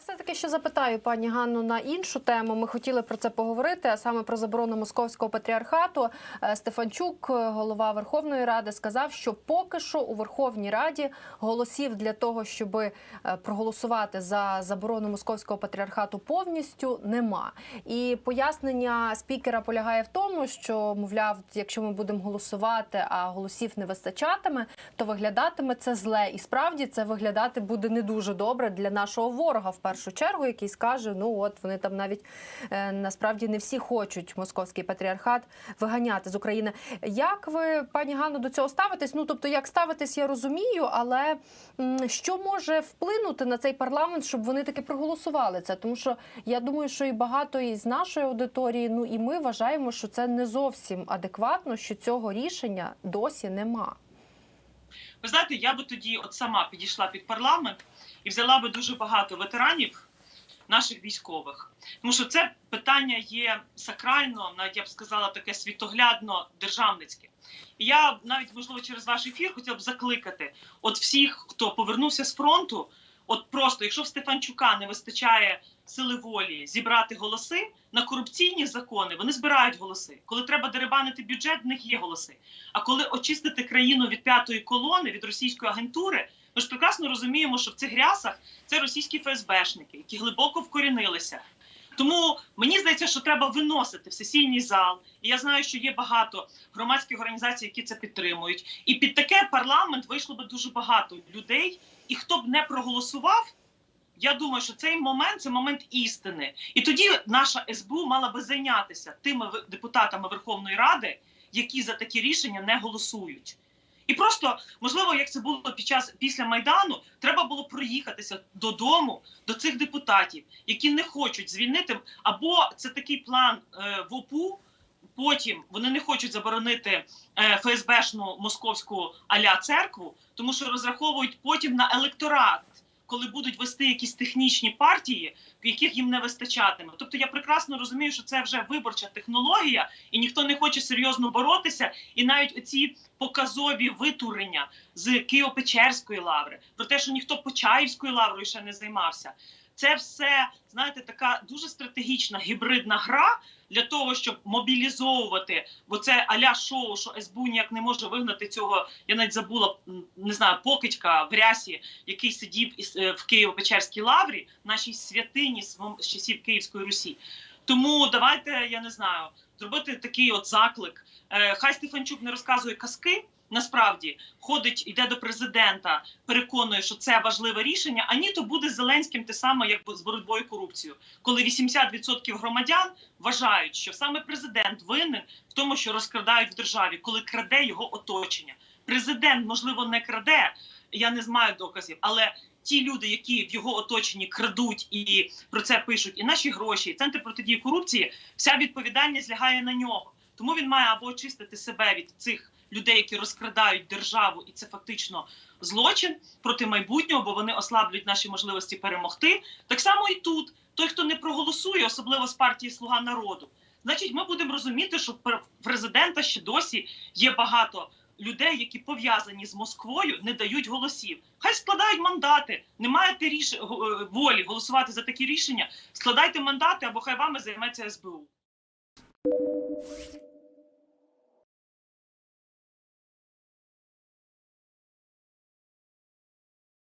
Все таки ще запитаю пані Ганну на іншу тему. Ми хотіли про це поговорити, а саме про заборону московського патріархату. Е, Стефанчук, е, голова Верховної Ради, сказав, що поки що у Верховній Раді голосів для того, щоб е, проголосувати за заборону московського патріархату повністю нема. І пояснення спікера полягає в тому, що мовляв, якщо ми будемо голосувати, а голосів не вистачатиме, то виглядатиме це зле. І справді це виглядати буде не дуже добре для нашого ворога в першу чергу, який скаже: ну от вони там навіть е, насправді не всі хочуть московський патріархат виганяти з України. Як ви, пані Ганно, до цього ставитесь? Ну тобто, як ставитесь, я розумію, але що може вплинути на цей парламент, щоб вони таки проголосували це? Тому що я думаю, що і багато із нашої аудиторії, ну і ми вважаємо, що це не зовсім адекватно, що цього рішення досі нема. Ви знаєте, я би тоді от сама підійшла під парламент і взяла би дуже багато ветеранів наших військових, тому що це питання є сакрально, навіть я б сказала, таке світоглядно державницьке. І я навіть можливо через ваш ефір хотіла б закликати от всіх, хто повернувся з фронту. От просто, якщо в Стефанчука не вистачає сили волі зібрати голоси на корупційні закони, вони збирають голоси. Коли треба деребанити бюджет, в них є голоси. А коли очистити країну від п'ятої колони, від російської агентури, ми ж прекрасно розуміємо, що в цих рясах це російські ФСБшники, які глибоко вкорінилися. Тому мені здається, що треба виносити в сесійний зал. І я знаю, що є багато громадських організацій, які це підтримують. І під таке парламент вийшло би дуже багато людей. І хто б не проголосував, я думаю, що цей момент це момент істини. І тоді наша СБУ мала би зайнятися тими депутатами Верховної Ради, які за такі рішення не голосують. І просто можливо, як це було під час після майдану, треба було проїхатися додому до цих депутатів, які не хочуть звільнити. Або це такий план е, в ОПУ. Потім вони не хочуть заборонити е, ФСБшну московську аля церкву, тому що розраховують потім на електорат, коли будуть вести якісь технічні партії, яких їм не вистачатиме. Тобто я прекрасно розумію, що це вже виборча технологія, і ніхто не хоче серйозно боротися. І навіть оці показові витурення з Києво-Печерської лаври, про те, що ніхто Почаївською лаврою ще не займався. Це все знаєте, така дуже стратегічна гібридна гра для того, щоб мобілізовувати, бо це аля шоу, що СБУ ніяк не може вигнати цього. Я навіть забула не знаю, покидька в рясі, який сидів е, в Києво-Печерській лаврі, нашій святині з часів Київської Русі. Тому давайте я не знаю, зробити такий от заклик. Е, Хай Стефанчук не розказує казки. Насправді ходить, йде до президента, переконує, що це важливе рішення. А ні, то буде Зеленським те саме, як з боротьбою корупцією, коли 80% громадян вважають, що саме президент винен в тому, що розкрадають в державі, коли краде його оточення. Президент, можливо, не краде. Я не маю доказів, але ті люди, які в його оточенні крадуть і про це пишуть, і наші гроші, і центр протидії корупції, вся відповідальність лягає на нього. Тому він має або очистити себе від цих людей, які розкрадають державу, і це фактично злочин проти майбутнього, бо вони ослаблюють наші можливості перемогти. Так само і тут той, хто не проголосує, особливо з партії Слуга народу, значить, ми будемо розуміти, що в пр- президента ще досі є багато людей, які пов'язані з Москвою, не дають голосів. Хай складають мандати. Не маєте ріш... е, волі голосувати за такі рішення. Складайте мандати або хай вами займеться СБУ.